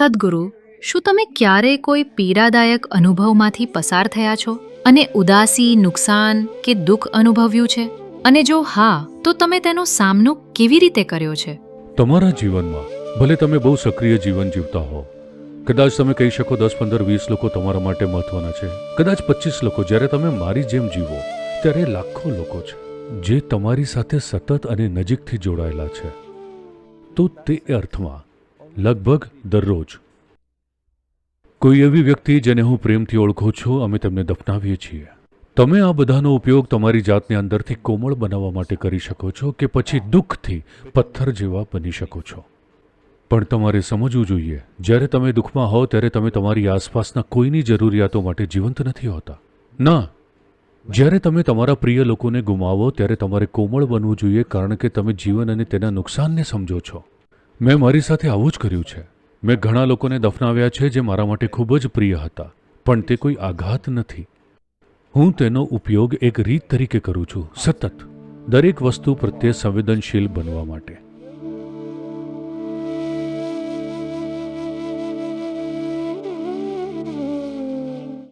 સદગુરુ, શું તમે ક્યારે કોઈ પીડાદાયક અનુભવમાંથી પસાર થયા છો? અને ઉદાસી, નુકસાન કે દુઃખ અનુભવ્યું છે? અને જો હા, તો તમે તેનો સામનો કેવી રીતે કર્યો છે? તમારા જીવનમાં, ભલે તમે બહુ સક્રિય જીવન જીવતા હો, કદાચ તમે કહી શકો દસ, પંદર, વીસ લોકો તમારા માટે મહત્વના છે. કદાચ પચીસ લોકો, જ્યારે તમે મારી જેમ જીવો, ત્યારે લાખો લોકો છે, જે તમારી સાથે સતત અને નજીકથી જોડાયેલા છે. તો તે અર્થમાં લગભગ દરરોજ. કોઈ એવી વ્યક્તિ જેને હું પ્રેમથી ઓળખું છું, અમે તેમને દફનાવીએ છીએ. તમે આ બધાનો ઉપયોગ તમારી જાતને અંદરથી કોમળ બનાવવા માટે કરી શકો છો કે પછી દુઃખથી પથ્થર જેવા બની શકો છો. પણ તમારે સમજવું જોઈએ, જ્યારે તમે દુઃખમાં હો, ત્યારે તમે તમારી આસપાસના કોઈની જરૂરિયાતો માટે જીવંત નથી હોતા. ના, જ્યારે તમે તમારા પ્રિય લોકોને ગુમાવો, ત્યારે તમારે કોમળ બનવું જોઈએ કારણ કે તમે જીવન અને તેના નુકસાનને સમજો છો. મેં મારી સાથે આવું જ કર્યું છે. મેં ઘણા લોકોને દફનાવ્યા છે જે મારા માટે ખૂબ જ પ્રિય હતા, પણ તે કોઈ આઘાત નથી. હું તેનો ઉપયોગ એક રીત તરીકે કરું છું, સતત. દરેક વસ્તુ પ્રત્યે સંવેદનશીલ બનવા માટે.